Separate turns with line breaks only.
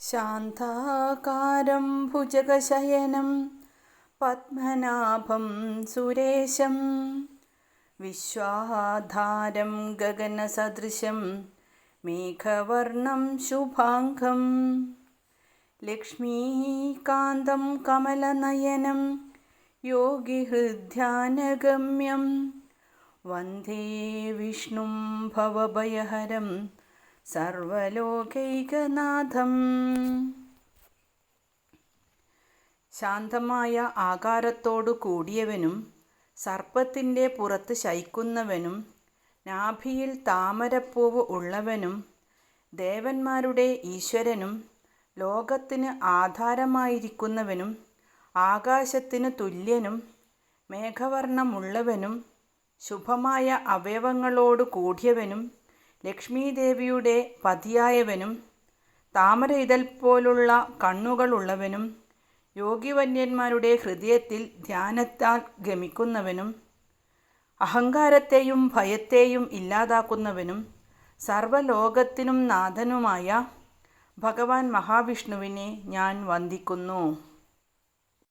ശാന്താകാരം ഭുജഗശയനം പത്മനാഭം സുരേശം വിശ്വാധാരം ഗഗനസദൃശം മേഘവർണം ശുഭാംഗം ലക്ഷ്മീകാന്തം കമലനയനം യോഗിഹൃദ്ധ്യാനഗമ്യം വന്ദേ വിഷ്ണും ഭവഭയഹരം സർവലോകൈകനാഥം. ശാന്തമായ ആകാരത്തോടു കൂടിയവനും സർപ്പത്തിന്റെ പുറത്ത് ശയിക്കുന്നവനും നാഭിയിൽ താമരപ്പൂവ് ഉള്ളവനും ദേവന്മാരുടെ ഈശ്വരനും ലോകത്തിന് ആധാരമായിരിക്കുന്നവനും ആകാശത്തിന് തുല്യനും മേഘവർണമുള്ളവനും ശുഭമായ അവയവങ്ങളോട് കൂടിയവനും ലക്ഷ്മീദേവിയുടെ പതിയായവനും താമര ഇതൽ പോലുള്ള കണ്ണുകളുള്ളവനും യോഗിവന്യന്മാരുടെ ഹൃദയത്തിൽ ധ്യാനത്താൽ ഗമിക്കുന്നവനും അഹങ്കാരത്തെയും ഭയത്തെയും ഇല്ലാതാക്കുന്നവനും സർവലോകത്തിനും നാഥനുമായ ഭഗവാൻ മഹാവിഷ്ണുവിനെ ഞാൻ വന്ദിക്കുന്നു.